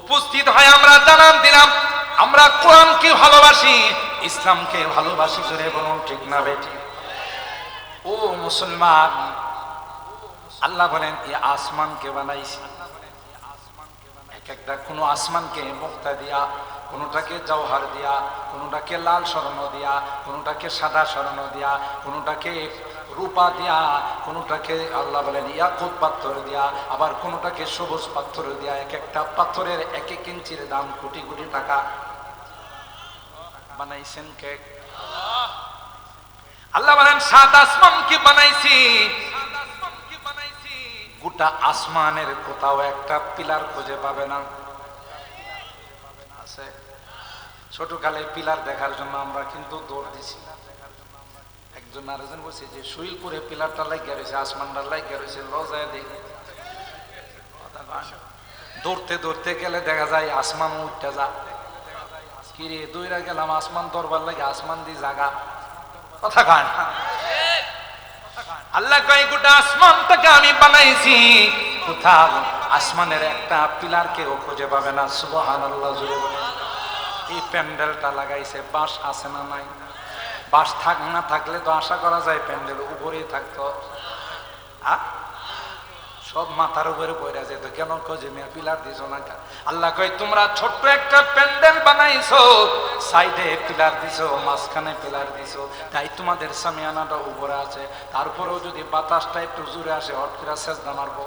উপস্থিত হয় আমরা জানান দিলাম, আমরা কোরআনকে ভালোবাসি, ইসলামকে ভালোবাসি করে বলুন, ঠিক না বেটি ও মুসলমান, আল্লাহ বলেন এই আসমানকে বানাইছি। এক একটা কোনো আসমানকে মুক্তা দিয়া, কোনোটাকে জওহার দিয়া, কোনোটাকে লাল স্বর্ণ দিয়া, কোনোটাকে সাদা স্বর্ণ দিয়া, কোনোটাকে রূপা দিয়া, কোনোটাকে আল্লাহ বলেন ইয়াকুত পাথর দিয়া, আবার কোনোটাকে সবুজ পাথর দিয়া, এক একটা পাথরের এক এক ইঞ্চির দাম কোটি কোটি টাকা। বানাইছেন কে? আল্লাহ বলেন, সাত আসমান কি বানাইছি? গোটা আসমানের কোথাও একটা পিলার খুঁজে পাবে না। ছোটকালে পিলার দেখার জন্য আমরা কিন্তু দৌড় দিছি। একজন আরেকজন বলছে যে শুইলপুরে পিলারটা লাগিয়ে রয়েছে, আসমানটা লাগিয়ে রয়েছে লজায় দেখি। দৌড়তে দৌড়তে গেলে দেখা যায় আসমান উঠতে যা কিরে দৌড়া গেলাম, আসমান দরবার লাগে, আসমান দি জাগা। কথা কয় না আল্লাহ কয়, গোটা আসমানটাকে আমি বানাইছি। কোথাও আসমানের একটা পিলার কেউ খুঁজে পাবে না। সুবহান আল্লাহ জুড়ে এই প্যান্ডেলটা লাগাইছে, বাঁশ আছে না নাই? বাঁশ থাক না থাকলে তো আশা করা যায় প্যান্ডেল, উপরেই থাকতো? সব মাথার উপরে পড়ে যেত কেন খোঁজে মেয়ে? পিলার দিছ না আল্লাহ কয়, তোমরা ছোট্ট একটা প্যান্ডেল বানাইছো, সাইডে পিলার দিছো, মাঝখানে পিলার দিছো, তাই তোমাদের সামিয়ানাটা উপরে আছে। তারপরেও যদি বাতাসটা একটু জুড়ে আসে হট করে সেজদা মারবো।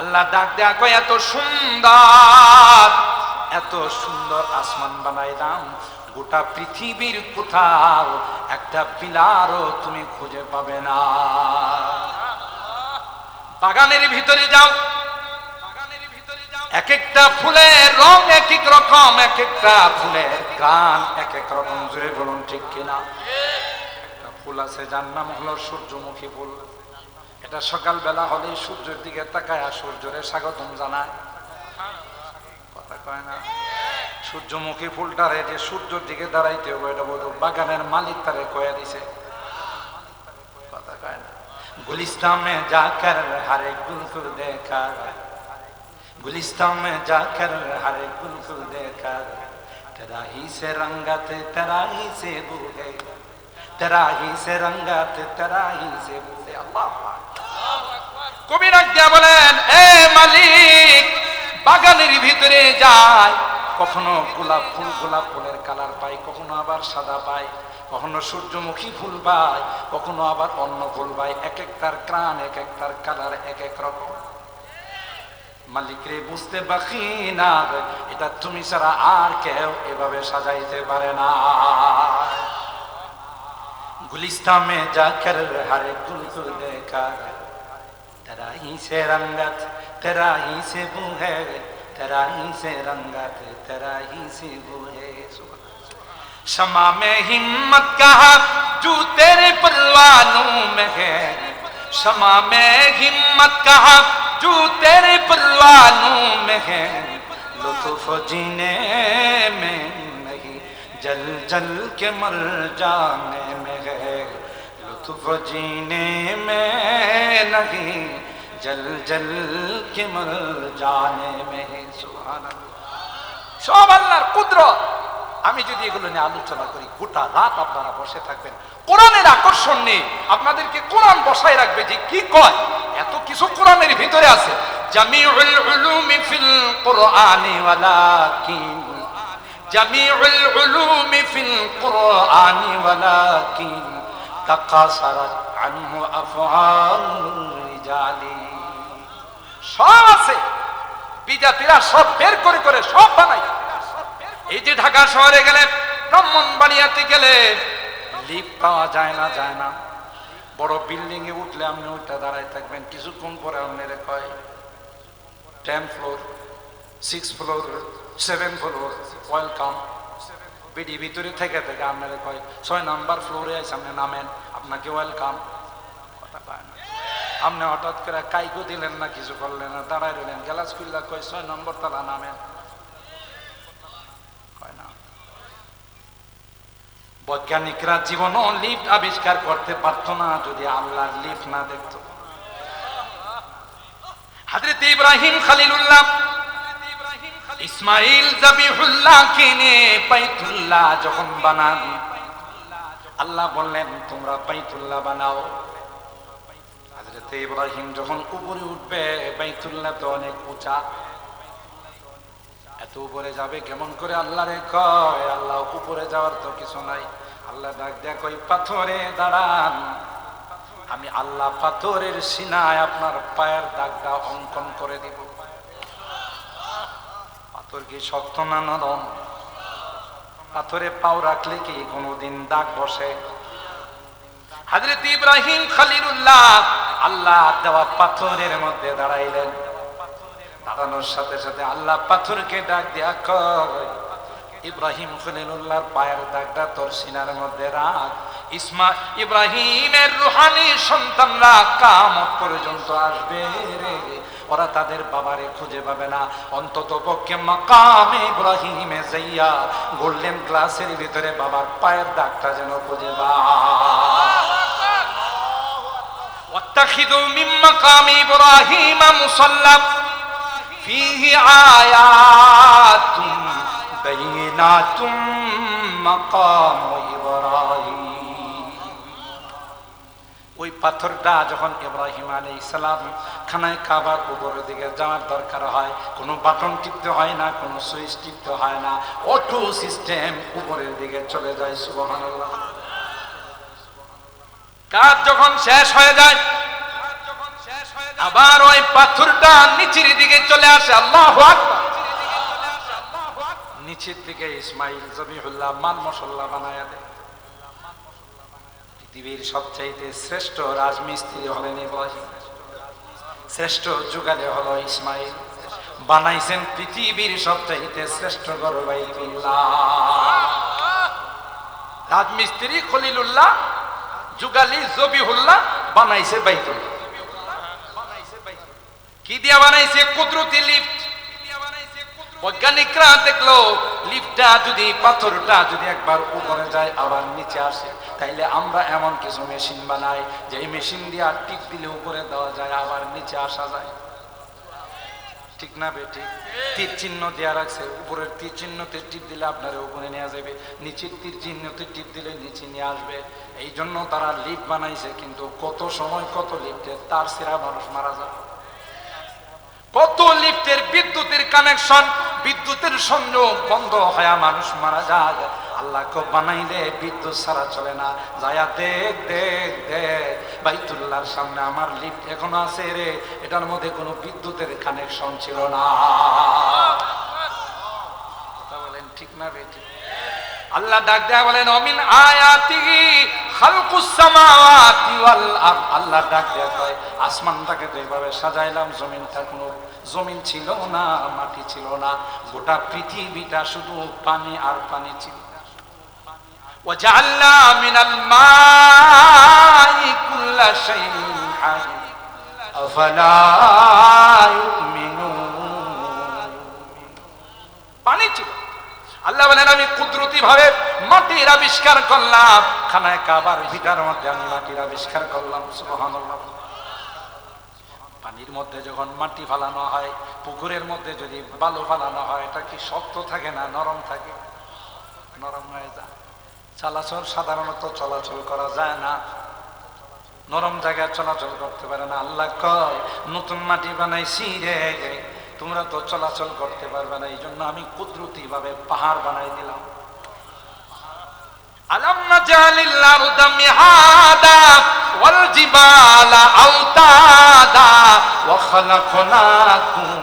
আল্লাহ ডাক দেয়া কয়, এত সুন্দর এত সুন্দর আসমান বানাইলাম গোটা পৃথিবীর কোথাও একটা পিলারও তুমি খুঁজে পাবে না। বাগানের ভিতরে যাও। এক একটা ফুলের রং এক এক রকম এক একটা ফুলের গান এক এক রকম। জুড়ে বলুন, ঠিক কিনা? একটা ফুল আছে, যার নাম হলো সূর্যমুখী ফুল। এটা সকালবেলা হলেই সূর্যের দিকে তাকায় সূর্যরে স্বাগতম জানায়। কথা কয় না সূর্যমুখী ফুলটারে যে সূর্যের দিকে দাঁড়াইতে হবে এটা বোধ বাগানের মালিক তারে কয়ে দিছে কথা কয় না गुलिस्तान में जाकर हर एक गुल को देखा गुलिस्तान में जाकर हर एक गुल को देखा तेरा ही से रंगत तेरा ही से बू है तेरा ही से रंगत तेरा ही से बू है अल्लाह কবি ডাক দিয়া বলেন এ মালিক বাগানের ভিতরে যায় কখনো গোলাপ ফুল গোলাপ ফুলের কালার পাই কখনো আবার সাদা পাই কখনো সূর্যমুখী ফুল পাই কখনো আবার অন্য ফুল পাই এক একটার ক্রাণ এক একটার কালার এক এক রকম মালিক রে বুঝতে বাকি না এটা তুমি ছাড়া আর কেউ এভাবে সাজাইতে পারে না गुलिस्तान में जाकर हर एक गुल को देखा तेरा ही से रंगत تراہی سے بو ہے، تراہی سے رنگت، تراہی سے بو ہے شما میں ہمت کا جو تیرے پروانوں میں ہے۔ شما میں ہمت کہا جو تیرے پروانوں میں ہے۔ لطف جینے میں نہیں، جل جل کے مر جانے میں ہے۔ لطف جینے میں نہیں जल जल के मर जाने में है सुभान अल्लाह সব আল্লাহর কুদরত আমি যদি এগুলো নিয়ে আলোচনা করি গোটা রাত আপনারা বসে থাকবেন কোরআনের আকর্ষণ নেই আপনাদেরকে কোরআন বসায় রাখবে যে কি কয় এত কিছু কোরআনের ভিতরে আছে জামিউল উলুমি ফিল কোরআনি ওয়ালাকিন জামিউল উলুমি ফিল কোরআনি ওয়ালাকিন তাকাসারাত আনহু আফআলুর রিজালি সব আছে। বিজাতিরা সব বের করে করে সব বানাই এই যে ঢাকা শহরে গেলে ব্রাহ্মণবাড়িয়াতে গেলে লিফট পাওয়া যায় না যায় না। বড় বিল্ডিং এ উঠলে আপনি ওইটা দাঁড়ায় থাকবেন। কিছুক্ষণ পরে আপনার কয়? Ten floor six floor seven floor welcome BD ভিতরে থেকে থেকে আপনার কয়? ছয় নাম্বার ফ্লোরে আছে আপনি নামেন, আপনাকে ওয়েলকাম আপনি হঠাৎ করে কাইকো দিলেন না, কিছু করলেন না, দাঁড়ায় রইলেন। গ্যালাস খুললা, কয়, ছয় নম্বর তালা নামেন। বৈজ্ঞানিকরা জীবনও লিফট আবিষ্কার করতে পারতো না, যদি আল্লাহর লিফট না দেখতো। হাজরত ইব্রাহিম খালিলুল্লাহ, ইসমাইল জাবিহুল্লাহ কিনে বাইতুল্লাহ যখন বানান, আল্লাহ বললেন, তোমরা বাইতুল্লাহ বানাও। হযরত ইব্রাহিম যখন উপরে উঠবে, বাইতুল্লাহ তো অনেক উঁচা। এত উপরে যাবে কেমন করে আল্লাহরে কয়? আল্লাহ উপরে যাওয়ার তো কিছু নাই। আল্লাহ ডাক দেয়া কই পাথরে দাঁড়ান। আমি আল্লাহ পাথরের সিনায় আপনার পায়ের দাগটা অঙ্কন করে দিব। পাথর কি শক্ত না নরম? পাথরে পাও রাখলে কি কোনোদিন দাগ বসে? হাজরত ইব্রাহিম খলিলুল্লাহ আল্লাহ দেওয়া পাথরের মধ্যে দাঁড়াইলেন। দাঁড়ানোর সাথে সাথে আল্লাহ পাথরকে ডাক দিয়া কয়, ইব্রাহিম খলিলুল্লাহর পায়ের দাগটা তোর সিনার মধ্যে রাখ। ইসমা, ইব্রাহিমের রুহানি সন্তানরা কামত পর্যন্ত আসবে রে। ওরা তাদের বাবারে খুঁজে পাবে না। অন্তত পক্ষে মাকাম ইব্রাহিমে যাইয়া গোল্ডেন গ্লাসের ভিতরে বাবার পায়ের দাগটা যেন খুঁজে বা واتخذوا من مقام إبراهيم مصلى فيه آيات بينات مقام إبراهيم ওই পাথরটা যখন ইব্রাহিম আলী ইসলাম খানায় কাবার উপরের দিকে যাওয়ার দরকার হয় কোনো বাটন টিপতে হয় না কোনো সুইচ টিপতে হয় না অটো সিস্টেম উপরের দিকে চলে যায় সুবহানাল্লাহ কাজ যখন শেষ হয়ে যায়, আবার ওই পাথরটা নিচের দিকে চলে আসে, আল্লাহ নিচের দিকে ইসমাইল জবিহুল্লাহ মাল মশল্লা বানায় দেয়। পৃথিবীর সবচাইতে শ্রেষ্ঠ রাজমিস্ত্রি হলেন শ্রেষ্ঠ যুগালে হলো ইসমাইল। বানাইছেন পৃথিবীর সবচাইতে শ্রেষ্ঠ গরবাইতুল্লাহ রাজমিস্ত্রি খলিলুল্লাহ যুগালি জবিহুল্লাহ বানাইছে বাইতুল কি দিয়া বানাইছে? কুদরতি লিফট। বৈজ্ঞানিকরা দেখল, লিফটটা যদি, পাথরটা যদি একবার উপরে যায়, আবার নিচে আসে, তাইলে আমরা এমন কিছু মেশিন বানাই যে মেশিন দিয়ে টিপ দিলে উপরে দেওয়া যায়, আবার নিচে আসা যায়। ঠিক না বেটি তীর চিহ্ন দেওয়া রাখছে, উপরের তীর চিহ্নতে টিপ দিলে আপনার উপরে নেওয়া যাবে, নিচের তীর চিহ্নতে টিপ দিলে নিচে নিয়ে আসবে। এই জন্য তারা লিফট বানাইছে, কিন্তু কত সময় কত লিফটে তার সেরা মানুষ মারা যায় কত লিফটের বিদ্যুতের কানেকশন বিদ্যুতের সংযোগ বন্ধ হয়ে মানুষ মারা যায়। আল্লাহকে বানাইলে বিদ্যুৎ ছাড়া চলে না। যায়া দেখ দেখ দেখ। বাইতুল্লাহর সামনে আমার লিফট এখনও আছে রে। এটার মধ্যে কোনো বিদ্যুতের কানেকশন ছিল না। কথা বলেন ঠিক না বেটি আল্লাহ ডাক দেয়া বলেন, অমিন আয়াতিহি খালকুস সামাওয়াতি ওয়াল আরদ। আল্লাহ ডাক দেয়া কয়, আসমানটাকে তো এইভাবে সাজাইলাম, জমিনটা কোনো, জমিন ছিল না, মাটি ছিল না। গোটা পৃথিবীটা শুধু পানি আর পানি ছিল وجعلنا من الماء كل شيء حي أفلا يؤمنون পানি ছিল আল্লাহ বলেন আমি কুদরতি ভাবে মাটির আবিষ্কার করলাম খানায় কাবার ভিটার মধ্যে আমি মাটির আবিষ্কার করলাম সুবহানাল্লাহ পানির মধ্যে যখন মাটি ফালানো হয় পুকুরের মধ্যে যদি বালু ফালানো হয় এটা কি শক্ত থাকে না নরম থাকে নরম হয়ে যায় চলাচল সাধারণত চলাচল করা যায় না। নরম জায়গায় চলাচল করতে পারে না। আল্লাহ কয়, নতুন মাটি বানাইছি রে। তোমরা তো চলাচল করতে পারবে না। এই জন্য আমি কুদরতি ভাবে পাহাড় বানাই দিলাম। আলাম নাজালিল আরদা মিহাদা ওয়াল জিবালা আওতাদা ওয়া খালাকনাকুম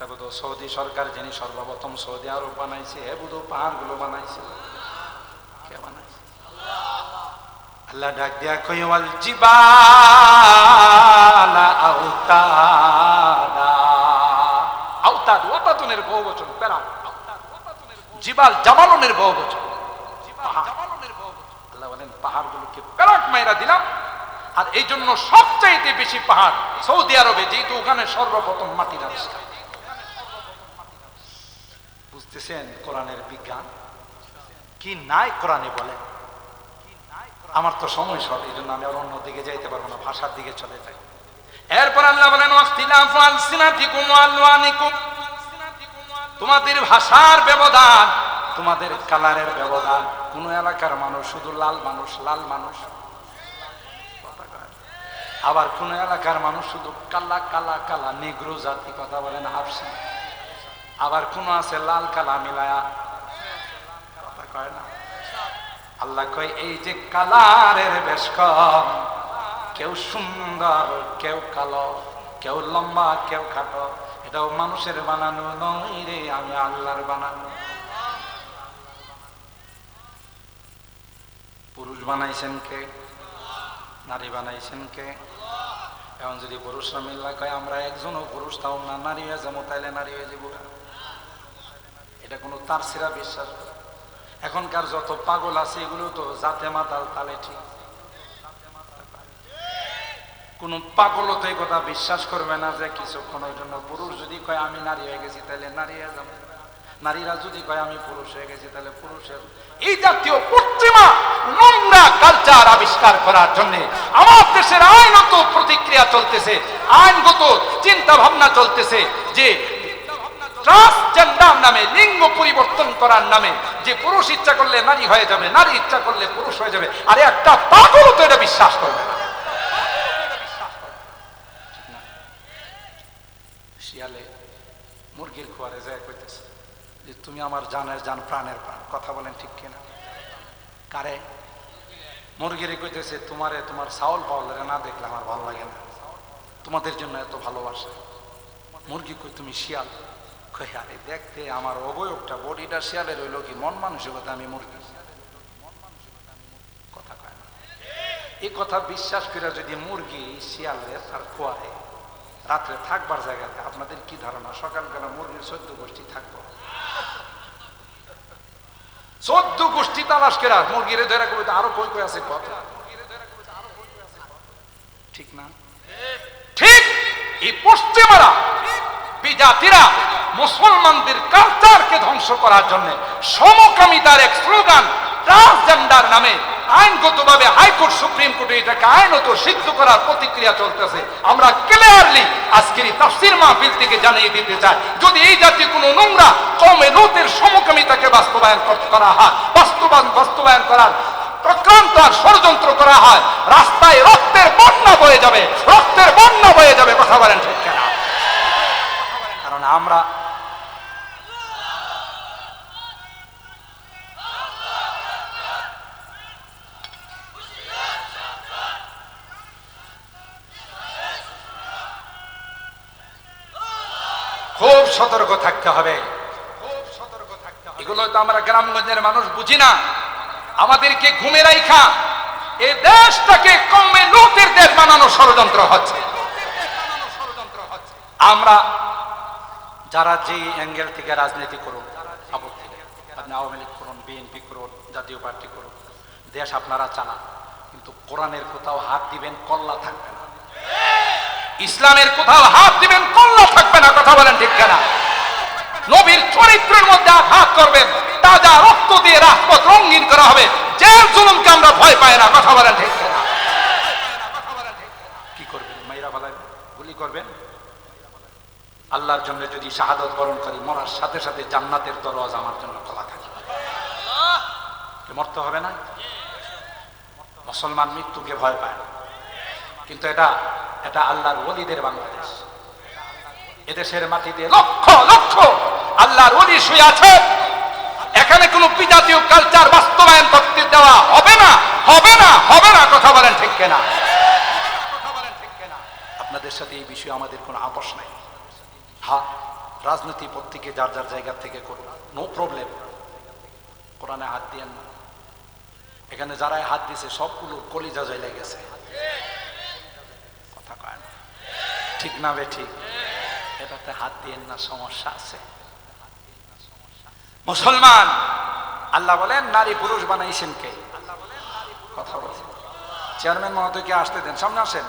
এটা বোধ সৌদি সরকার যিনি সর্বপ্রথম সৌদি আরব বানাইছে হে বোধ পাহাড়গুলো বানাইছে। কে বানাইছে? আল্লাহ ডাক দিয়া জিবালা আওতাদা। ওতাতুনের বহু বচন প্যারাক জিবাল জামালনের বহু বচন। আল্লাহ বলেন পাহাড়গুলোকে মাইরা দিলাম। আর এই জন্য সবচাইতে বেশি পাহাড় সৌদি আরবে যেহেতু ওখানে সর্বপ্রথম মাটির আবিষ্কার বুঝতেছেন কোরআনের বিজ্ঞান? কি নাই কোরআনে বলে? আমার তো সময় শর্ট এই জন্য আমি আর অন্য দিকে যাইতে পারব না, ভাষার দিকে চলে যাই। এরপর আল্লাহ বলেন তোমাদের ভাষার ব্যবধান, তোমাদের কালারের ব্যবধান। কোন এলাকার মানুষ, শুধু লাল মানুষ লাল মানুষ। আবার কোন এলাকার মানুষ শুধু কালা কালা কালা, নেগ্রো জাতি কথা বলেন, হাফসি। আবার কোন আছে লাল কালা মিলায়া? কথা কয় না? আল্লাহ কয়, এই যে কালারের বেশ কম, কেউ সুন্দর, কেউ কালো, কেউ লম্বা, কেউ খাটো, এটাও মানুষের বানানো নয় রে, আমি আল্লাহর বানানো। পুরুষ বানাইছেন কে? নারী বানাইছেন কে? এখন যদি পুরুষরা মিল্লা কয়, আমরা একজনও পুরুষ, তাও না নারী হয়ে যাব, তাইলে নারী হয়ে যাব এটা কোনো তার সিরা বিশ্বাস এখনকার যত পাগল আছে, এগুলো তো জাতে মাতাল তালে ঠিক। কোন পাগলও তো কথা বিশ্বাস করবে না যে কিছুক্ষণের জন্য পুরুষ যদি কয়, আমি নারী হয়ে গেছি, তাহলে নারী হয়ে যাব নারীরা যদি কয়, আমি পুরুষ হয়ে গেছি, তাহলে পুরুষের এই জাতীয় পশ্চিমা নোংরা কালচার আবিষ্কার করার জন্য আমার দেশের আইনত প্রতিক্রিয়া চলতেছে, আইনগত চিন্তা ভাবনা চলতেছে যে ট্রান্সজেন্ডার নামে, লিঙ্গ পরিবর্তন করার নামে। যে পুরুষ ইচ্ছা করলে নারী হয়ে যাবে, নারী ইচ্ছা করলে পুরুষ হয়ে যাবে। আরে একটা তো এটা বিশ্বাস করবে না। শিয়ালে মুরগির খোয়ারে যায় কইতেছে যে, তুমি আমার জানের জান, প্রাণের প্রাণ। কথা বলেন ঠিক কিনা? কারে? মুরগিরে কইতেছে, তোমারে, তোমার চাউল পাউলারে না দেখলে আমার ভালো লাগে না। তোমাদের জন্য এত ভালোবাসা। মুরগি কই, তুমি শিয়াল। আরে দেখতে আমার অবয়বটা বডিটা শিয়ালের হইল কি, মন মানসিকতা আমি মুরগি কথা কয় না। এই কথা বিশ্বাস করে যদি মুরগি শিয়ালে আর খোয়ারে, রাত্রে থাকবার জায়গাতে, আপনাদের কি ধারণা? সকালবেলা মুরগির চোদ্দ গোষ্ঠী থাকব? চোদ্দ গোষ্ঠী তালাশ কেরা মুরগিরে ধরে কবিতা আরও কই কই আছে কথা ঠিক না? ঠিক! এই পশ্চিমারা, বিজাতিরা মুসলমানদের কালচারকে ধ্বংস করার জন্য সমকামিতার এক স্লোগান ট্রান্সজেন্ডার নামে আইনগতভাবে হাইকোর্ট, সুপ্রিম কোর্টে এটাকে আইনত সিদ্ধ করার প্রতিক্রিয়া চলতেছে। আমরা ক্লিয়ারলি আজকের এই তাফসির মাহফিল থেকে জানিয়ে দিতে চাই, যদি এই জাতীয় কোনো নোংরা, কমে লোতের সমকামিতাকে বাস্তবায়ন কর- হয়, বাস্তবায়ন বাস্তবায়ন করার প্রক্রান্ত আর ষড়যন্ত্র করা হয়, রাস্তায় রক্তের বন্যা বয়ে যাবে, রক্তের বন্যা বয়ে যাবে, কথা বলেন ঠিক কিনা? কারণ আমরা সতর্ক থাকতে হবে। এগুলো তো আমরা গ্রামগঞ্জের মানুষ বুঝি না। আমাদেরকে ঘুমে রাইখা এই দেশটাকে কমে লোকের দেশ বানানো ষড়যন্ত্র হচ্ছে। আমরা যারা যে অ্যাঙ্গেল থেকে রাজনীতি করুন আপনি আওয়ামী লীগ করুন, বিএনপি করুন, জাতীয় পার্টি করুন, দেশ আপনারা চালান, কিন্তু কোরআনের কোথাও হাত দিবেন, কল্লা থাকবে না। ইসলামের কোথাও হাত দিবেন, কল্লা থাকবে না, কথা বলেন ঠিক কেনা? নবীর চরিত্রের মধ্যে আঘাত করবেন, তাজা রক্ত দিয়ে রাজপথ রঙিন করা হবে। যে জুলুমকে আমরা ভয় পাই না, কথা বলেন ঠিক কিনা? কি করবেন, মাইরা বালাই গুলি করবেন? আল্লাহর জন্য যদি শাহাদত বরণ করি, মরার সাথে সাথে জান্নাতের দরজ আমার জন্য খোলা থাকে। মরতে হবে না? মুসলমান মৃত্যুকে ভয় পায়। কিন্তু এটা এটা আল্লাহর ওলিদের বাংলাদেশ। এদেশের মাটিতে লক্ষ লক্ষ আল্লাহর ওলি শুয়ে আছে। এখানে কোনো বিজাতীয় কালচার বাস্তবায়ন করতে দেওয়া হবে না হবে না হবে না, কথা বলেন ঠিক কিনা? আপনাদের সাথে এই বিষয়ে আমাদের কোনো আপোষ নাই। হ্যাঁ রাজনীতি প্রত্যেকে যার যার জায়গা থেকে করুন, নো প্রবলেম। কোরআনে হাত দিয়েন না। এখানে যারাই হাত দিছে সবগুলো কলিজা জয় গেছে। ঠিক না বে ঠিক এটা হাত দিয়েন না, সমস্যা আছে। মুসলমান, আল্লাহ বলেন, নারী পুরুষ বানাইছেন কে? কথা বলছেন। চেয়ারম্যান মহোদয়কে আসতে দেন? সামনে আসেন।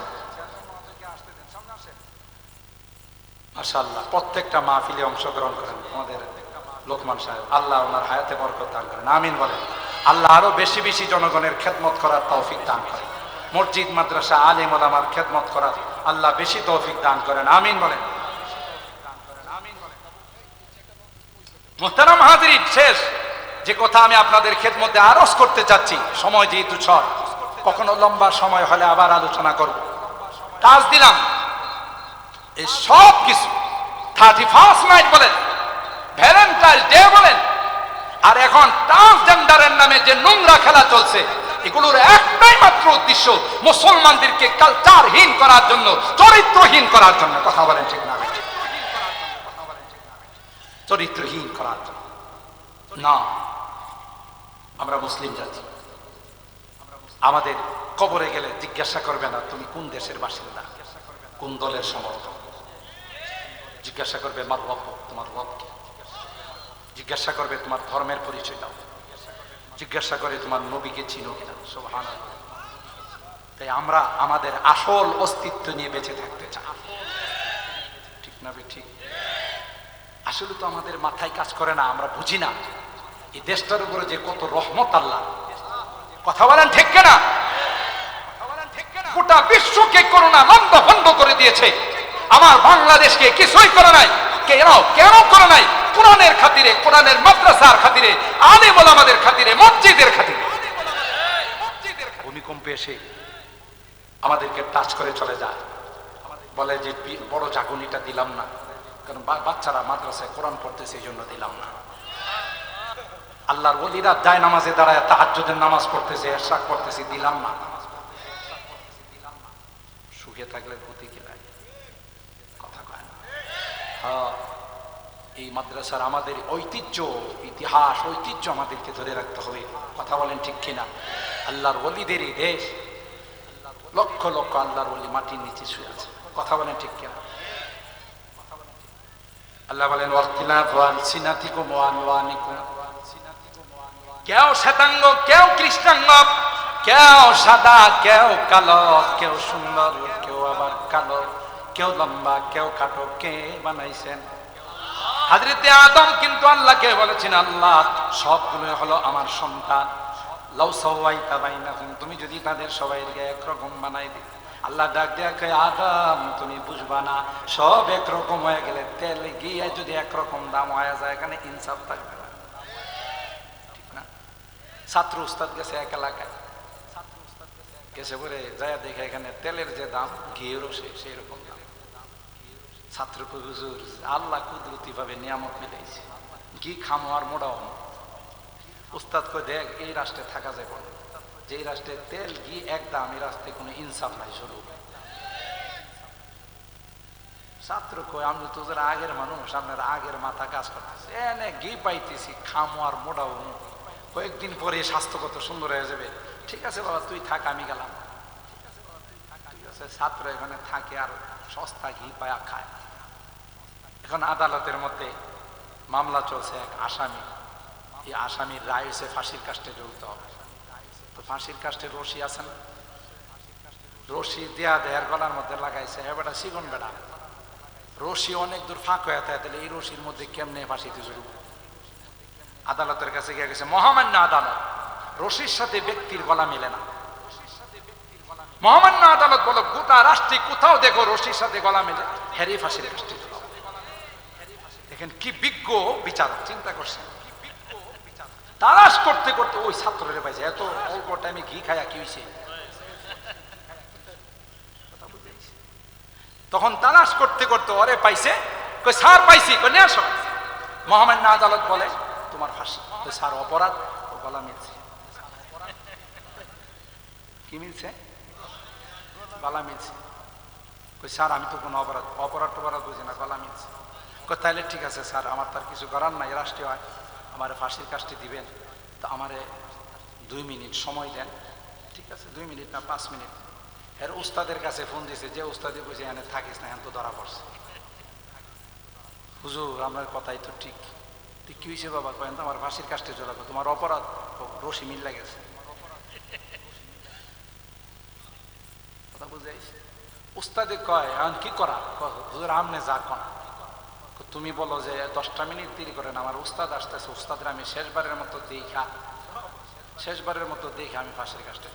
মাশাআল্লাহ, প্রত্যেকটা মাহফিলে অংশগ্রহণ করেন আমাদের লোকমান সাহেব। আল্লাহ ওনার হায়াতে বরকত দান করেন। আমিন বলেন। আল্লাহ আরও বেশি বেশি জনগণের খেদমত করার তৌফিক দান করেন। মসজিদ, মাদ্রাসা আলিম ওলামার খেদমত করার আল্লাহ বেশি তৌফিক দান করেন, আমিন বলেন। মোহতারাম হাজির শেষ। যে কথা আমি আপনাদের খেদমতে আরজ করতে চাচ্ছি, সময় যেহেতু ছট, কখনো লম্বা সময় হলে আবার আলোচনা করব। কাজ দিলাম। এই সব কিছু থার্টি ফার্স্ট নাইট বলেন ভ্যালেন্টাইন ডে বলেন, আর এখন ট্রান্সজেন্ডারের নামে যে নোংরা খেলা চলছে এগুলোর একটাই মাত্র উদ্দেশ্য মুসলমানদেরকে কালচারহীন করার জন্য, চরিত্রহীন করার জন্য। কথা বলেন ঠিক না? চরিত্রহীন করার জন্য। না, আমরা মুসলিম জাতি। আমাদের কবরে গেলে জিজ্ঞাসা করবে না, তুমি কোন দেশের বাসিন্দা? কোন দলের সমর্থক? জিজ্ঞাসা করবে রব, তোমার জিজ্ঞাসা করবে, তোমার ধর্মের পরিচয় দাও। জিজ্ঞাসা করে তোমার নবীকে চিনো কিনা? সোহান তাই আমরা আমাদের আসল অস্তিত্ব নিয়ে বেঁচে থাকতে চাই। ঠিক না ঠিক? আসলে তো আমাদের মাথায় কাজ করে না, আমরা বুঝি না। এই দেশটার উপরে যে কত রহমত আল্লাহ। কথা বলেন ঠিক না গোটা বিশ্বকে করোনা লন্ড ভন্ড করে দিয়েছে। আমার বাংলাদেশকে কিছুই করে নাই। কেন কেন করে নাই। কোরআনের খাতিরে কোরআনের মাদ্রাসার খাতিরে আলিম ওলামাদের খাতিরে মসজিদের খাতিরে। ভূমিকম্পে এসে আমাদেরকে টাচ করে চলে যায়। বলে যে বড় জাগুনিটা দিলাম না। কারণ বাচ্চারা মাদ্রাসায় কোরআন পড়তেছে এই জন্য দিলাম না। আল্লাহর যায় নামাজে দাঁড়ায় তাহাজ্জুদের নামাজ পড়তেছে এরশাক পড়তেছে দিলাম না। সুখে থাকলে ভূতি কেনায় কথা কয় না। হ্যাঁ, এই মাদ্রাসার আমাদের ঐতিহ্য, ইতিহাস, ঐতিহ্য আমাদেরকে ধরে রাখতে হবে। কথা বলেন ঠিক কিনা? আল্লাহর ওলিদের এই দেশ, লক্ষ লক্ষ আল্লাহর ওলি মাটির নিচে শুয়ে আছে। কথা বলেন ঠিক কিনা? আল্লাহ বলেন কেউ শ্বেতাঙ্গ, কেউ কৃষ্ণাঙ্গ, কেউ সাদা, কেউ কালো, কেউ সুন্দর, কেউ আবার কালো, কেউ লম্বা, কেউ খাটো, কে বানাইছেন? হাজরিতে আদম কিন্তু আল্লাহকে বলেছেন, আল্লাহ, সবগুলো হলো আমার সন্তান। সবাই তাবাইনাহুম তুমি যদি তাদের সবাইকে একরকম বানাই দি আল্লাহ ডাক কয়, আদম, তুমি বুঝবা না, সব একরকম হয়ে গেলে তেল গিয়ে যদি একরকম দাম হয়ে যায়, এখানে ইনসাফ থাকবে না। ঠিক না? ছাত্র উস্তাদ গেছে এক এলাকায়। গেছে পরে যায় দেখে এখানে তেলের যে দাম, ঘিয়েরও সেই রকম দাম ছাত্র কই হুজুর, আল্লাহ কুদরতি ভাবে নিয়ামত মিলাইছে। ঘি খামো আর মোড়াও উস্তাদ কই দেখ, এই রাষ্ট্রে থাকা যাবে না। যে রাষ্ট্রে তেল, ঘি, এক দাম, এই রাষ্ট্রে কোনো ইনসাফ নাই, শুরু। ছাত্র কই আমি তো আগের মানুষ, আপনার আগের মাথা কাজ করতেছে। এনে ঘি পাইতেছি, খামো আর মোড়াও কয়েকদিন পরে স্বাস্থ্য কত সুন্দর হয়ে যাবে। ঠিক আছে বাবা, তুই থাক, আমি গেলাম। ছাত্র এখানে থাকে আর সস্তা ঘি পায়া খায়। এখন আদালতের মধ্যে মামলা চলছে এক আসামি। এই আসামির রায় হয়েছে ফাঁসির কাস্টে ঝুলতে হবে। তো ফাঁসির কাস্টে রশি আছে না রশি দেয়া দেয়ার গলার মধ্যে লাগাইছে হ্যাঁ বেটা, সিগন বেটা। রশি অনেক দূর ফাঁক হয়ে থাকে তাহলে এই রশির মধ্যে কেমনে ফাঁসিতে ঝুলব আদালতের কাছে গিয়ে গেছে, মহামান্য আদালত, রশির সাথে ব্যক্তির গলা মিলে না। মহামান্য আদালত বলো, গোটা রাষ্ট্রে কোথাও দেখো রশির সাথে গলা মিলে হ্যারি ফাঁসির কাস্টে দেখেন কি বিজ্ঞ বিচারক, চিন্তা করছেন তালাশ করতে করতে, ওই ছাত্রের পাইছে, এত অল্প টাইমে ঘি খায়া কি হয়েছে। তখন তালাশ করতে করতে ওরে পাইছে স্যার পাইছি। নিয়ে আসো। মহামান্য আদালত বলে, তোমার ফাঁসি। স্যার, অপরাধ? ও গলা মিলছে। কি মিলছে? গলা মিলছে। স্যার, আমি তো কোনো অপরাধ অপরাধ টপরাধ বুঝি না, গলা মিলছে। তাহলে ঠিক আছে স্যার, আমার তার কিছু করার নাই, রাষ্ট্রীয় আইন। আমার ফাঁসির কাজটি দিবেন, তো আমারে দুই মিনিট সময় দেন। ঠিক আছে, দুই মিনিট না, পাঁচ মিনিট। এর উস্তাদের কাছে ফোন দিছে, যে উস্তাদি বুঝে এনে থাকিস না, এখন তো ধরা পড়ছে। হুজুর, আমার কথাই তো ঠিক। তুই কি হয়েছে বাবা, কয়েন আমার ফাঁসির কাজটা চলে তোমার অপরাধ? রশি মিল গেছে কথা বুঝাইছে? উস্তাদে কয়, এখন কি করা? হুজুর, আমনে যা কন। তুমি বলো যে দশটা মিনিট দেরি করেন আমার উস্তাদ আসতেছে, উস্তাদের আমি শেষবারের মতো দেখা, শেষবারের মতো দেখে আমি ফাঁসির কাজটা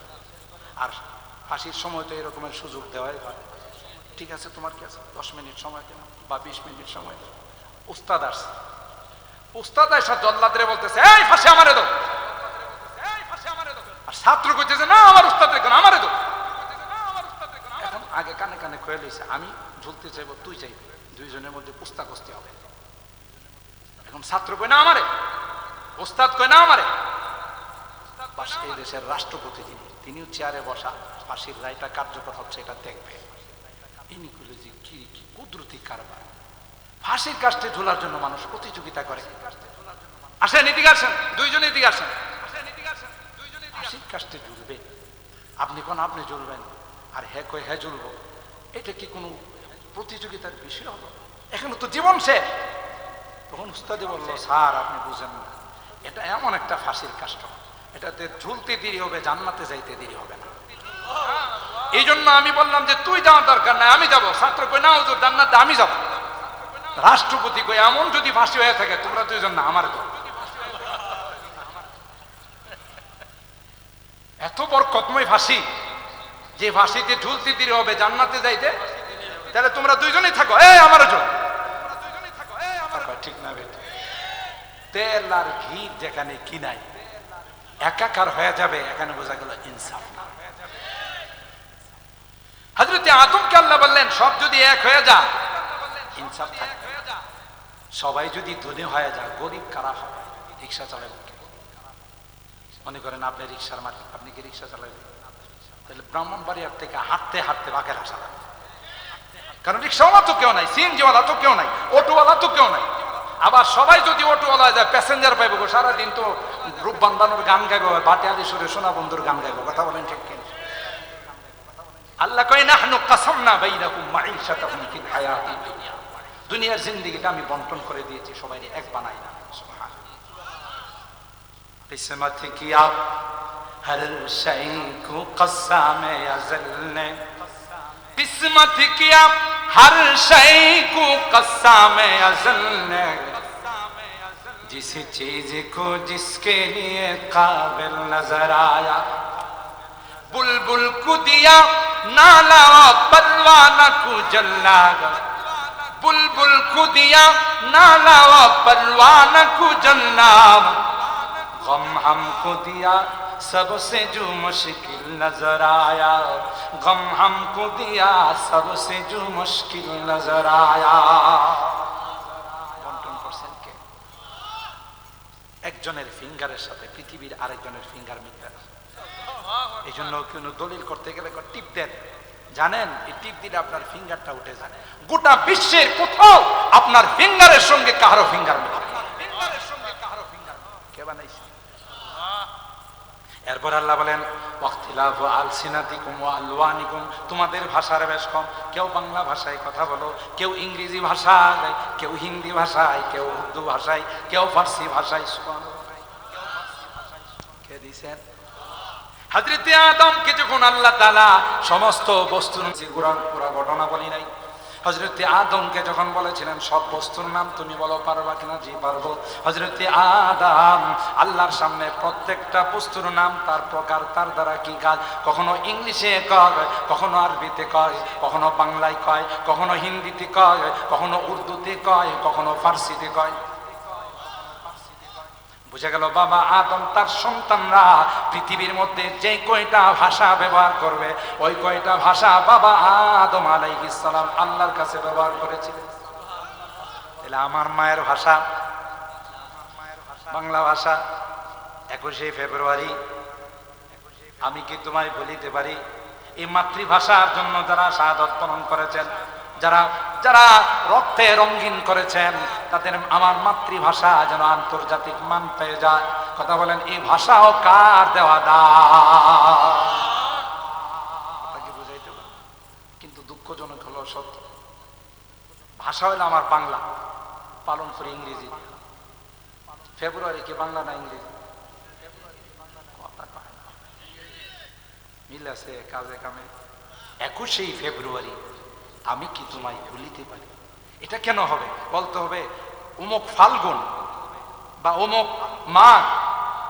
আর ফাঁসির সময় তো এরকমের সুযোগ দেওয়াই হয়। ঠিক আছে, তোমার কি আছে? দশ মিনিট সময় দেন বা বিশ মিনিট সময় উস্তাদ আসছে। উস্তাদ এসা জল্লাদরে বলতেছে, এই ফাঁসি আমারে ফাঁসি আর ছাত্র কইতেছে, না, আমার উস্তাদ রেখো না, আমারে দাও। এখন আগে কানে কানে কয়ে লইছে, আমি ঝুলতে চাইব, তুই চাইবি। দুইজনের মধ্যে পুস্তাকস্তি হবে। এখন ছাত্র কই না আমারে। ওস্তাদ কই না আমারে। এই দেশের রাষ্ট্রপতি যিনি তিনিও চেয়ারে বসা, ফাঁসির রায়টা কার্যকর হচ্ছে, এটা দেখবে। ইনি যে, কি কি কুদরতি কারবার। ফাঁসির কাজটি ঝোলার জন্য মানুষ প্রতিযোগিতা করে। আসেন, এদিকে আসেন, দুইজন এদিকে আসেন। ফাঁসির কাজটি ঝুলবে আপনি কোন, আপনি ঝুলবেন আর হ্যাঁ কয়ে হ্যাঁ ঝুলবো এটা কি কোনো প্রতিযোগিতার বিষয় হলো, এখনও তো জীবন শেষ। তখন উস্তাদি বলল, স্যার, আপনি বুঝেন না, এটা এমন একটা ফাঁসির কাষ্ট এটাতে ঝুলতে দেরি হবে, জান্নাতে যাইতে দেরি হবে না। এই জন্য আমি বললাম যে, তুই যাওয়ার দরকার নাই, আমি যাব। ছাত্র কই, না, হুজুর, জান্নাতে আমি যাব রাষ্ট্রপতি কই, এমন যদি ফাঁসি হয়ে থাকে, তোমরা দুইজন না, আমার তো এত বরকতময় ফাঁসি, যে ফাঁসিতে ঝুলতে দেরি হবে, জান্নাতে যাইতে তাহলে তোমরা দুইজনেই থাকো। এই আমার জন্য ঠিক না তেল আর ঘি যেখানে একাকার হয়ে যাবে, এখানে বোঝা গেল ইনসাফ। না হাজরতে আল্লাহ বললেন, সব যদি এক হয়ে যা, ইনসাফ সবাই যদি ধনী হয়ে যায়, গরিব কারা হবে? রিক্সা চালাবে কে? মনে করেন আপনি রিক্সার মালিক, আপনি কি রিক্সা চালাবেন? তাহলে ব্রাহ্মণবাড়িয়ার থেকে হাঁটতে হাঁটতে বাঘের লাগবে। কারণ রিক্সাওয়ালা তো কেউ নাই সিএনজিওয়ালা তো কেউ নাই অটোওয়ালা তো কেউ নাই আবার সবাই যদি অটোওয়ালা যায় প্যাসেঞ্জার পাইব গো সারাদিন তো রূপবান বানুর গান গাইবো বাটিয়ালি সুরে সোনা বন্ধুর গান গাইবো কথা বলেন ঠিক কিনা আল্লাহ কয় নাহনু কাসামনা বাইনাকুম মাঈশাতাকুম ফিল হায়াতিদ দুনিয়া দুনিয়ার জিন্দেগিটা আমি বন্টন করে দিয়েছি সবাই এক বানাই না সুবহান किस्मत किया हर शय को कस्सा में अजल ने किस्मत किया हर शय को कस्सा में अजल ने जिस चीज़ को जिसके लिए काबिल नज़र आया, बुलबुल को दिया, नाला परवाना को जल्ला बुलबुल को दिया, नाला परवाना को जल्ला गम हमको दिया सबसे जो मुश्किल नजर आया गम हमको दिया सबसे जो मुश्किल नजर आया বন্টন করছেন কে একজনের ফিঙ্গারের সাথে পৃথিবীর আরেকজনের ফিঙ্গার মিলবে না এই জন্য কোনো দলিল করতে গেলে কয় টিপ দেন জানেন এই টিপ দিলে আপনার ফিঙ্গারটা উঠে যায় গোটা বিশ্বের কোথাও আপনার ফিঙ্গারের সঙ্গে কারো ফিঙ্গার মিলে না। কে বানাইছে এরপর আল্লাহ বলেন ওয়াক্তিলাফু আলসিনাতিকুম ওয়া আলওয়ানিকুম। তোমাদের ভাষার বেশ কম। কেউ বাংলা ভাষায় কথা বলো, কেউ ইংরেজি ভাষায়, কেউ হিন্দি ভাষায়, কেউ উর্দু ভাষায়, কেউ ফার্সি ভাষায়। কে দিছেন হজরতে আদমকে যখন আল্লাহ তালা সমস্ত বস্তু কোরআন পুরা ঘটনা বলি নাই। হজরতে আদমকে যখন বলেছিলেন, সব বস্তুর নাম তুমি বলো, পারবা কিনা? জি, পারব। হজরতে আদম, আল্লাহর সামনে প্রত্যেকটা বস্তুর নাম তার প্রকার, তার দ্বারা কি কাজ কখনো ইংলিশে কয়, কখনো আরবিতে কয়, কখনো বাংলায় কয়, কখনো হিন্দিতে কয়, কখনো উর্দুতে কয়, কখনো ফার্সিতে কয়। বুঝে গেল, বাবা আদম তার সন্তানরা পৃথিবীর মধ্যে যে কয়টা ভাষা ব্যবহার করবে, ওই কয়টা ভাষা বাবা আদম সালাম আল্লাহর কাছে ব্যবহার করেছিলেন তাহলে আমার মায়ের ভাষা, বাংলা ভাষা, একুশে ফেব্রুয়ারি, আমি কি তোমায় বলিতে পারি? এই মাতৃভাষার জন্য যারা শাহাদত পালন করেছেন, যারা যারা রক্তে রঙিন করেছেন, তাদের আমার মাতৃভাষা যেন আন্তর্জাতিক মান পেয়ে যায়। কথা বলেন, এই ভাষাও কার দেওয়া দা বুঝাইতে পারি? কিন্তু দুঃখজনক হলো সত্য। ভাষা হলো আমার বাংলা, পালন করি ইংরেজি। ফেব্রুয়ারি কি বাংলা না ইংরেজি। মিল আছে কাজে কামে। একুশেই ফেব্রুয়ারি। আমি কি তোমায় ভুলিতে পারি? এটা কেন হবে? বলতে হবে অমুক ফাল্গুন বা অমুক মাঘ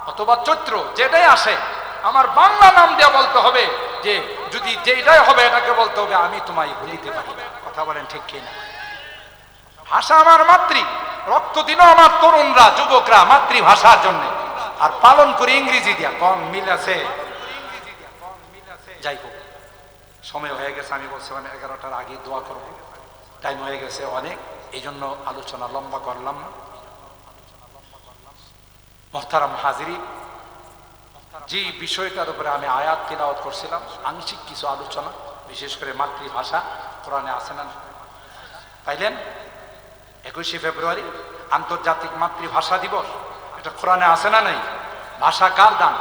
অথবা চৈত্র, যেটাই আসে, আমার বাংলা নাম দিয়ে বলতে হবে যে, যদি যেটাই হবে, এটাকে বলতে হবে, আমি তোমায় ভুলিতে পারি কথা বলেন ঠিক কিনা? ভাষা আমার মাতৃ রক্ত দিন আমার তরুণরা, যুবকরা মাতৃভাষার জন্য। আর পালন করি ইংরেজি দিয়া কম মিল আছে? যাই হোক। সময় হয়ে গেছে, আমি বলছিলাম এগারোটার আগে দোয়া করব। টাইম হয়ে গেছে অনেক এই জন্য আলোচনা লম্বা করলাম না। মোহতারাম হাজিরি, যে বিষয়টার উপরে আমি আয়াত তিলাওয়াত করছিলাম, আংশিক কিছু আলোচনা, বিশেষ করে মাতৃভাষা, কোরআনে আছে না? পাইলেন? একুশে ফেব্রুয়ারি, আন্তর্জাতিক মাতৃভাষা দিবস, এটা কোরআনে আছে না নেই? ভাষা কার দান?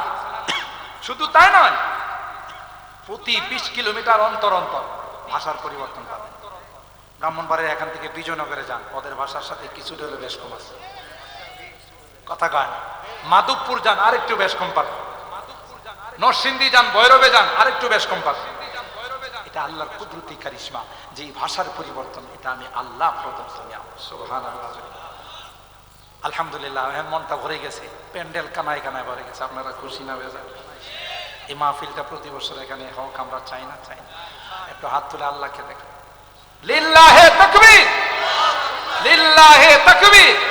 শুধু তাই নয় প্রতি বিশ কিলোমিটার অন্তর অন্তর ভাষার পরিবর্তন পাবে। ব্রাহ্মণবাড়ির এখান থেকে বিজয়নগরে যান। ওদের ভাষার সাথে কিছুটা হলে বেশ কম আছে। কথা কয় না। মাধবপুর যান, আরেকটু বেশ কম পাবে। নরসিংদী যান, ভৈরবে যান, আরেকটু বেশ কম পাবে। এটা আল্লাহর কুদরতি কারিশমা। যে ভাষার পরিবর্তন, এটা আমি আল্লাহ প্রদত্ত নিয়াম আলহামদুলিল্লাহ মনটা ভরে গেছে। প্যান্ডেল কানায় কানায় ভরে গেছে। আপনারা খুশি না বেজা এই মাহফিলটা প্রতি বছর এখানে হোক, আমরা চাই না চাই না। একটু হাত তুলে আল্লাহকে দেখ। লিল্লাহে তাকবীর! লিল্লাহে তাকবীর!